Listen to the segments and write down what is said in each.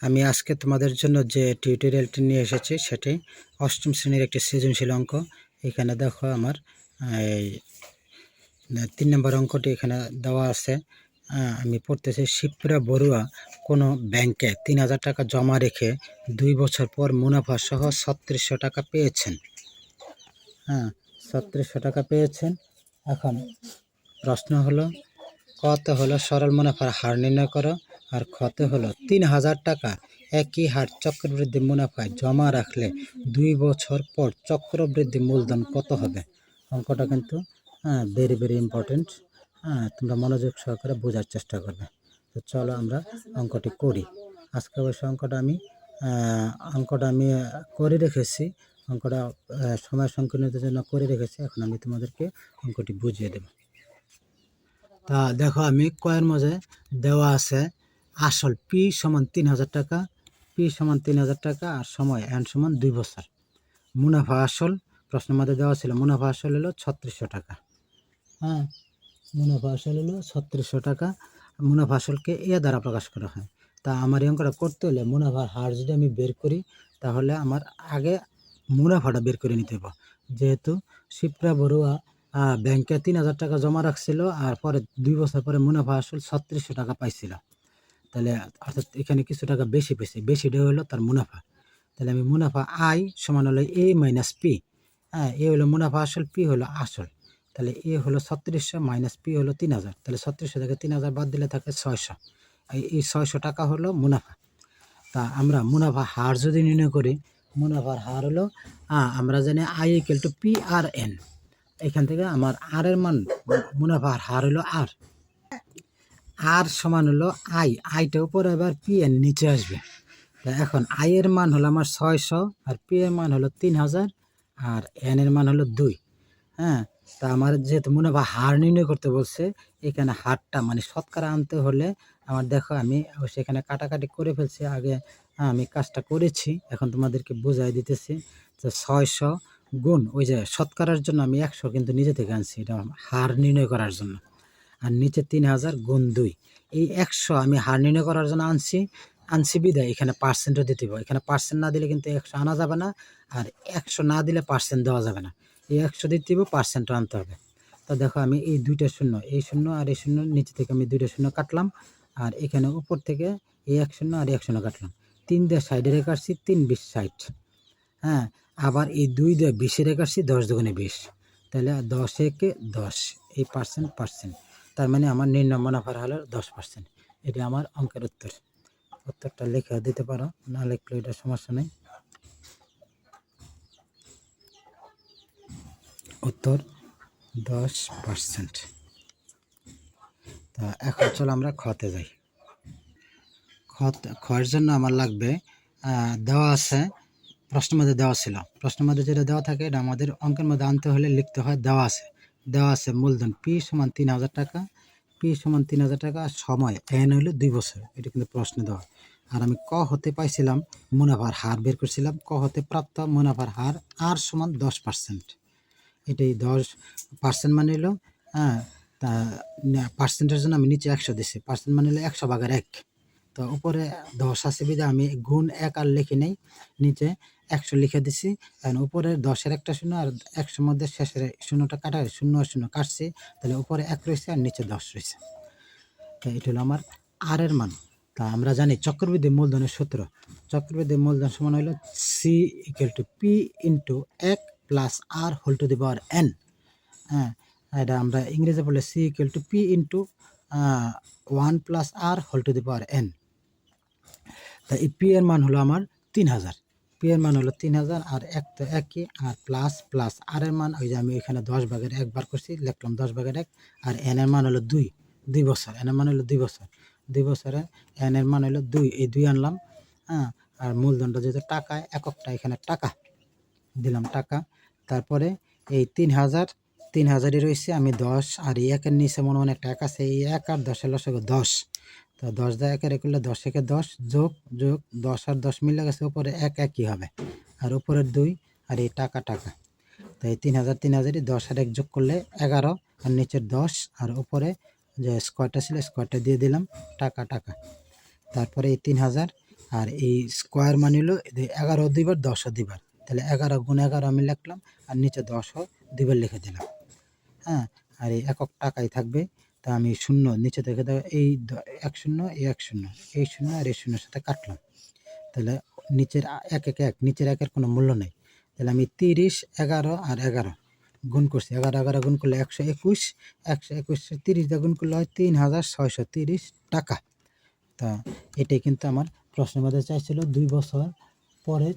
আমি আজকে তোমাদের জন্য যে টিউটোরিয়ালটি নিয়ে এসেছি, সেটি অষ্টম শ্রেণির একটি সৃজনশীল অঙ্ক। এখানে দেখো আমার, এই তিন নম্বর অঙ্কটি এখানে দেওয়া আছে। আমি পড়তেছি শিপ্রা বড়ুয়া, কোনো ব্যাংকে তিন হাজার টাকা জমা রেখে দুই বছর পর মুনাফা সহ ছত্রিশশো টাকা পেয়েছেন। হ্যাঁ ছত্রিশশো টাকা পেয়েছেন। এখন প্রশ্ন হলো, কত হলো সরল মুনাফার হার নির্ণয় করো? আর কত হলো তিন হাজার টাকা। একই হার চক্রবৃদ্ধি মুনাফায় জমা রাখলে দুই বছর পর চক্রবৃদ্ধি মূলধন কত হবে? অঙ্কটা কিন্তু হ্যাঁ ভেরি ভেরি ইম্পর্টেন্ট হ্যাঁ তোমরা মনোযোগ সহকারে বোঝার চেষ্টা করবে। তো চলো আমরা অঙ্কটি করি। আজকে অবশ্য অঙ্কটা আমি অঙ্কটা আমি করে রেখেছি। অঙ্কটা সময় সংকীর্ণতার জন্য করে রেখেছি। এখন আমি তোমাদেরকে অঙ্কটি বুঝিয়ে দেব। তা দেখো আমি কয়ের মাঝে দেওয়া আছে। আসল পি সমান তিন হাজার টাকা, পি সমান তিন হাজার টাকা আর সময় এন সমান দুই বছর। মুনাফা আসল, প্রশ্ন মধ্যে দেওয়া ছিল, মুনাফা আসল হলো ছত্রিশশো টাকা। হ্যাঁ মুনাফা আসল হলো ছত্রিশশো টাকা। মুনাফা আসলকে এ দ্বারা প্রকাশ করা হয়। তা আমার অঙ্কটা করতে হলে মুনাফার হার যদি আমি বের করি, তাহলে আমার আগে মুনাফাটা বের করে নিতে হবে। যেহেতু শিপ্রা বড়ুয়া ব্যাংকে তিন হাজার টাকা জমা রাখছিল আর পরে দুই বছর পরে মুনাফা আসল ছত্রিশশো টাকা পাইছিল। তাহলে অর্থাৎ এখানে কিছু টাকা বেশি পেয়েছে। বেশিটা হলো তার মুনাফা। তাহলে আমি মুনাফা আই সমান হলো এ মাইনাস পি হ্যাঁ এ হলো মুনাফা আসল পি হলো আসল। তাহলে এ হলো ছত্রিশশো মাইনাস পি হলো তিন হাজার। তাহলে ছত্রিশশো থেকে তিন হাজার বাদ দিলে থাকে ছয়শো। এই ছয়শো টাকা হলো মুনাফা। তা আমরা মুনাফা হার যদি নির্ণয় করি, মুনাফার হার হলো আমরা জানি I equal to P R N এখান থেকে আমার আর এর মান, মুনাফার হার হলো আর আর সমান হলো আই আইটা উপরে এবার পি এর নিচে আসবে। এখন আই এর মান হলো আমার ছয়শো আর পি এর মান হলো তিন হাজার আর এন এর মান হলো দুই। হ্যাঁ তা আমার যেহেতু মুনাফা হার নির্ণয় করতে বলছে এখানে হারটা মানে শতকরা আনতে হলে আমার দেখো আমি এখানে কাটাকাটি করে ফেলছি আগে হ্যাঁ, আমি কাজটা করেছি এখন তোমাদেরকে বোঝাই দিতেছি যে ছয়শো গুণ ওই যে শতকরার জন্য আমি একশো কিন্তু নিজে থেকে আনছি এটা হার নির্ণয় করার জন্য। আর নিচে তিন হাজার গুণ দুই। এই একশো আমি হার নির্ণয় করার জন্য আনছি আনছি বিদায়। এখানে পার্সেন্টও দিতে হবে। এখানে পার্সেন্ট না দিলে কিন্তু একশো আনা যাবে না, আর একশো না দিলে পার্সেন্ট দেওয়া যাবে না। এই একশো দিতে হবে পার্সেন্টও আনতে হবে। তো দেখো আমি এই দুইটা শূন্য, এই শূন্য আর এই শূন্য, নিচে থেকে আমি দুইটা শূন্য কাটলাম। আর এখানে উপর থেকে এই এক শূন্য আর এক শূন্য কাটলাম। তিন দিয়ে সাইডে রেখে আসছি, তিন বিশ ষাট। হ্যাঁ আবার এই দুই দিয়ে বিশে রেখে আসছি, দশ দুগুণে বিশ। তাহলে দশ একে দশ, এই পার্সেন্ট পার্সেন্ট তার মানে আমার নির্ণয় মুনাফার হলো দশ পার্সেন্ট এটি আমার অঙ্কের উত্তর। উত্তরটা লিখে দিতে পারো, না লিখলে এটা সমস্যা নেই। উত্তর দশ পার্সেন্ট তা এখন চলো আমরা খতে যাই। খত খয়ের জন্য আমার লাগবে দেওয়া আছে প্রশ্নের মধ্যে দেওয়া ছিল। প্রশ্নের মধ্যে যেটা দেওয়া থাকে, এটা আমাদের অঙ্কের মধ্যে আনতে হলে লিখতে হয় দেওয়া আছে। দেওয়া আছে মূলধন পি সমান তিন হাজার টাকা, পি সমান তিন হাজার টাকা, আর সময় এন হলো দুই বছর। এটা কিন্তু প্রশ্নে দেওয়া। আর আমি ক হতে পাইছিলাম, মুনাফার হার বের করছিলাম। ক হতে প্রাপ্ত মুনাফার হার আর সমান দশ পার্সেন্ট। এটাই দশ পার্সেন্ট মানে হলো হ্যাঁ তা পার্সেন্টের জন্য আমি নিচে একশো দিচ্ছি পার্সেন্ট মানে হলো একশো ভাগের এক। তো উপরে দশ আছে বিধে আমি গুণ এক আর লিখে নেই। নিচে একশো লিখে দিছি। কারণ উপরে দশের একটা শূন্য আর একশোর মধ্যে শেষের শূন্যটা কাটা, শূন্য শূন্য কাটছি। তাহলে উপরে এক রয়েছে আর নিচে দশ রয়েছে। তো এটা হলো আমার আর এর মান। তা আমরা জানি চক্রবৃদ্ধি মূলধনের সূত্র। চক্রবৃদ্ধি মূলধন সমান হলো C equal to P into এক plus R whole to the power N হ্যাঁ এটা আমরা ইংরেজি বলে C equal to P into one plus R whole to the power N তা এই পি এর মান হলো আমার তিন হাজার। পি এর মান হলো তিন হাজার আর এক তো একই আর প্লাস প্লাস আর এর মান, ওই যে আমি এখানে দশ ভাগের একবার করছি লিখলাম দশ ভাগের এক আর এন এর মান হলো দুই দুই বছর। এন এর মান হলো দুই বছর। দুই বছরে এন এর মান হলো দুই, এই দুই আনলাম হ্যাঁ আর মূলধনটা যেহেতু টাকায় এককটা এখানে টাকা, দিলাম টাকা, তারপরে এই তিন হাজার, তিন হাজারই রয়েছে, আমি দশ আর এই একের নিচে মনে মনে একটা এক আছে, এই এক আর দশের লসক দশ। তো দশ দা একের করলে দশ একে দশ যোগ যোগ দশ আর দশ মিলে গেছে উপরে এক, একই হবে। আর উপরের দুই, আর এই টাকা টাকা। তো এই তিন হাজার, তিন হাজারই দশ আর এক যোগ করলে এগারো, আর নিচের দশ, আর উপরে যে স্কোয়ারটা ছিল স্কোয়ারটা দিয়ে দিলাম, টাকা টাকা। তারপরে এই তিন হাজার, আর এই স্কোয়ার মানে হলো এগারো দুইবার দশও দুইবার তাহলে এগারো গুণ এগারো আমি লিখলাম, আর নিচে দশও দুইবার লিখে দিলাম। হ্যাঁ আর এই একক টাকাই থাকবে তা আমি শূন্য, নিচে থেকে এই এক শূন্য, এই এক শূন্য, এই শূন্য আর এই শূন্যের সাথে কাটলাম। তাহলে নিচের এক এক এক, নিচের একের কোনো মূল্য নেই। তাহলে আমি তিরিশ, এগারো আর এগারো গুণ করছি। এগারো এগারো গুণ করলে একশো একুশ একশো একুশ, তিরিশ দিয়ে গুণ করলে হয় তিন হাজার ছয়শো তিরিশ টাকা। তা এটাই কিন্তু আমার প্রশ্নের মধ্যে চাইছিল, দুই বছর পরে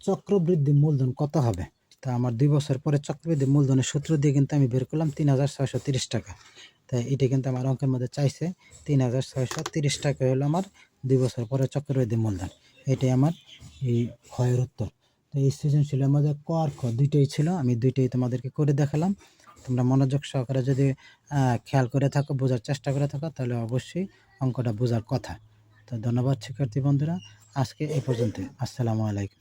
চক্রবৃদ্ধি মূলধন কত হবে? তা আমার দুই বছর পরে চক্রবৃদ্ধি মূলধনের সূত্র দিয়ে কিন্তু আমি বের করলাম তিন হাজার ছয়শো তিরিশ টাকা। তাই এটা কিন্তু আমার অঙ্কের মধ্যে চাইছে তিন হাজার ছয়শো তিরিশ টাকা হলো আমার দুই বছর পরে চক্রবৃদ্ধি মূলধন। এটাই আমার এই ক্ষয়ের উত্তর। তো এই সৃজনশীলের মধ্যে ক আর খ দুইটাই ছিল, আমি দুইটাই তোমাদেরকে করে দেখালাম। তোমরা মনোযোগ সহকারে যদি খেয়াল করে থাকো, বোঝার চেষ্টা করে থাকো, তাহলে অবশ্যই অঙ্কটা বোঝার কথা। তো ধন্যবাদ শিক্ষার্থী বন্ধুরা, আজকে এই পর্যন্ত আসসালামু আলাইকুম।